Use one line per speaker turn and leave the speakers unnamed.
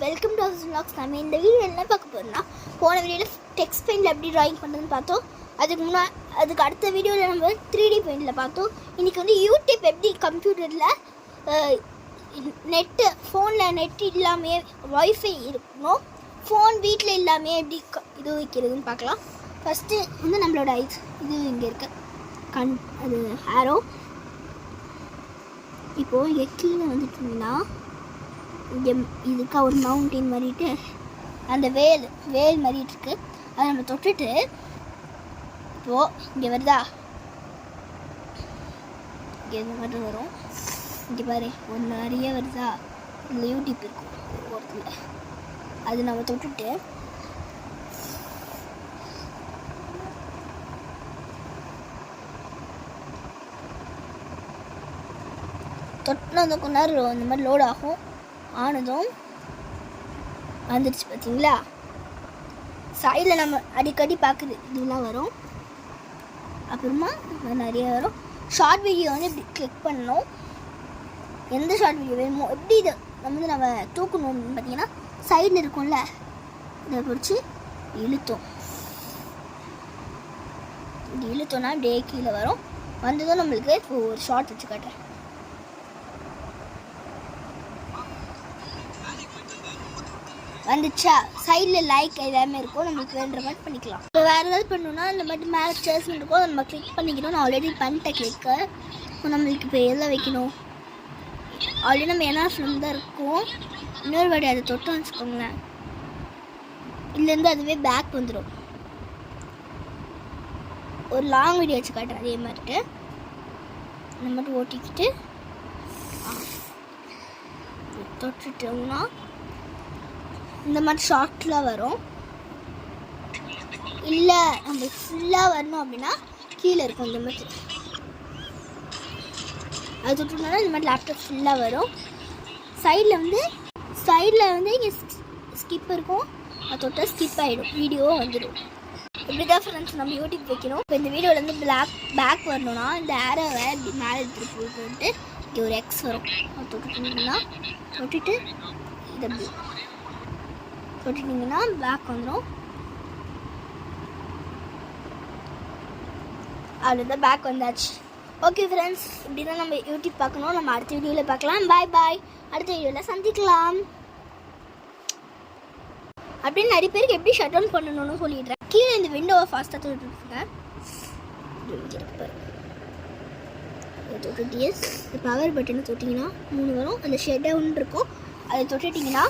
Welcome to house vlogs. நம்ம இந்த video என்ன பார்க்க போகிறோம்னா போன வீடியோவில் டெக்ஸ்ட் பெயிண்டில் எப்படி ட்ராயிங் பண்ணுறதுன்னு பார்த்தோம். அதுக்கு முன்னா அதுக்கு அடுத்த வீடியோவில் நம்ம த்ரீ டி பெயிண்டில் பார்த்தோம். இன்றைக்கி வந்து யூடியூப் எப்படி கம்ப்யூட்டரில் நெட்டு ஃபோனில் நெட் இல்லாமே ஒய்ஃபை இருக்கணும் ஃபோன் வீட்டில் இல்லாமே எப்படி க- இது வைக்கிறதுன்னு பார்க்கலாம். ஃபஸ்ட்டு வந்து நம்மளோட ஐஸ் இது இங்கே இருக்க கண் அது ஹேரோ இப்போது இங்கே கீழே வந்துட்டிங்கன்னா இங்கே இதுக்காக ஒரு மவுண்டைன் மாதிரிட்டு அந்த வேல் வேல் மாதிரி இருக்கு அதை நம்ம தொட்டுட்டு இப்போது இங்கே வருதா? இங்கே இது மட்டும் வரும். இங்கே பாரு ஒரு நிறைய வருதா? இதில் யூடியூப் இருக்கும் ஒருத்தில் அது நம்ம தொட்டுட்டு தொட்டினா அந்த கொஞ்ச நேரம் இந்த மாதிரி லோட் ஆகும். ஆனதும் வந்துடுச்சு பார்த்தீங்களா? சைடில் நம்ம அடிக்கடி பார்க்குது இதெல்லாம் வரும். அப்புறமா நிறைய வரும். ஷார்ட் வீடியோ வந்து இப்படி கிளிக் பண்ணணும். எந்த ஷார்ட் வீடியோ வேணுமோ எப்படி இதை நம்ம வந்து நம்ம தூக்கணும்னு பார்த்தீங்கன்னா சைடில் இருக்கும்ல இதை பிடிச்சி இழுத்தோம். இப்படி இழுத்தோம்னா அப்படியே கீழே வரும். வந்ததும் நம்மளுக்கு இப்போ ஒரு ஷார்ட் வச்சு காட்டுறேன். வந்துச்சா? சைடில் லைக் எல்லாமே இருக்கும் நம்மளுக்கு வேண்ட மாதிரி பண்ணிக்கலாம். இப்போ வேறு ஏதாவது பண்ணணும்னா இந்த மாதிரி மேலே சேர்ஸ் இருக்கும் அதை நம்ம கிளிக் பண்ணிக்கணும். நான் ஆல்ரெடி பண்ணிட்டேன் கிளிக்கு இப்போ நம்மளுக்கு இப்போ எதில் வைக்கணும்? ஆல்ரெடி நம்ம என்ன ஃபிலிம் தான் இருக்கும். இன்னொரு வாடி அதை தொட்டு வச்சுக்கோங்களேன். இதுலேருந்து அதுவே பேக் வந்துடும் ஒரு லாங் வீடியோ வச்சு காட்டுறேன் அதே மாதிரிட்டு. இந்த மாதிரி ஓட்டிக்கிட்டு தொட்டுட்டோம்னா இந்த மாதிரி ஷார்ட்டில் வரும். இல்லை நம்ம ஃபுல்லாக வரணும் அப்படின்னா கீழே இருக்கும் இந்த மாதிரி. அது விட்டுனால இந்த மாதிரி லேப்டாப் ஃபுல்லாக வரும். சைடில் வந்து சைடில் வந்து இங்கே ஸ்கிப் இருக்கும். அது தொட்டால் ஸ்கிப் ஆகிடும் வீடியோவும் வந்துடும். இப்படி தான் ஃப்ரெண்ட்ஸ் நம்ம யூடியூப் வைக்கணும். இப்போ இந்த வீடியோவில் வந்து பிளாக் பேக் வரணும்னா இந்த ஏரோவை இப்படி மேலே எடுத்துகிட்டு போயிட்டு இங்கே ஒரு எக்ஸ் வரும். அது தொட்டுட்டீங்கன்னா தொட்டுட்டு இதை தொட்டுட்டிங்கன்னா பேக் வந்துடும் அவ்வளோதான் பேக் வந்தாச்சு. ஓகே ஃப்ரெண்ட்ஸ் இப்படி தான் நம்ம யூடியூப் பார்க்கணும். நம்ம அடுத்த வீடியோவில் பார்க்கலாம். பாய் பாய் அடுத்த வீடியோவில் சந்திக்கலாம். அப்படின்னு நிறைய பேருக்கு எப்படி ஷட் டவுன் பண்ணணும்னு சொல்லிடுறேன். கீழே இந்த விண்டோவை ஃபாஸ்ட்டாக தொட்டுருங்க தொட்டுட்டியஸ் இந்த பவர் பட்டனை தொட்டிங்கன்னா மூணு வரும். அந்த ஷட் டவுன் இருக்கும். அதை தொட்டுட்டிங்கன்னா